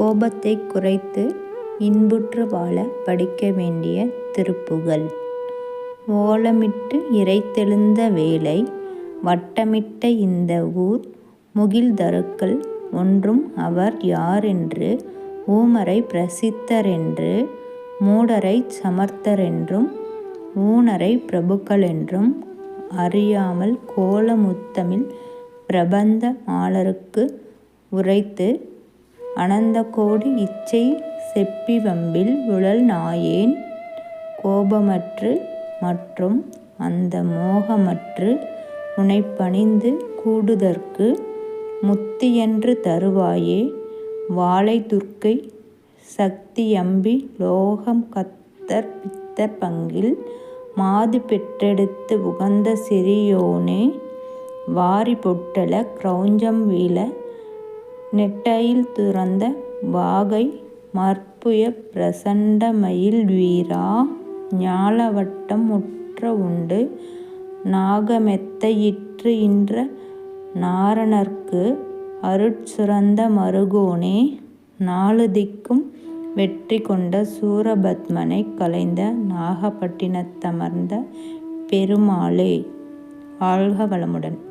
கோபத்தை குறைத்து இன்புற்று வாழ படிக்க வேண்டிய திருப்புகழ். ஓலமிட்டு இரைத்தெழுந்த வேளை வட்டமிட்ட இந்த ஊர் முகில்தருக்கள் ஒன்றும் அவர் யாரென்று ஊமரைப் பிரசித்தரென்று மூடரைச் சமர்த்தரென்றும் ஊனரை பிரபுக்களென்றும் அறியாமல் கோலமுத்தமிழ் பிரபந்த மாலருக்கு உரைத்து அனந்தகோடி இச்சை செப்பி வம்பில் உழல் நாயேன் கோபமற்று மற்றும் அந்த மோகமற்று உனை பணிந்து கூடுதற்கு முத்தியன்று தருவாயே வாழை துர்க்கை சக்தியம்பி லோகம் கத்தர் பித்தர் பங்கில் மாது பெற்றெடுத்து உகந்த சிறியோனே வாரி பொட்டல கிரௌஞ்சம் வீழ நெட்டையில் துரந்த வாகை மற்புய பிரசண்ட மயில் வீரா ஞாலவட்டம் உற்ற முற்ற உண்டு நாகமெத்தை இன்ற நாரணர்க்கு அருட்சுரந்த நாரணற்கு மருகோனே நாலு திக்கும் வெற்றி கொண்ட சூரபத்மனை கலைந்த நாகப்பட்டினத்தமர்ந்த பெருமாளே! வாழ்க வளமுடன்!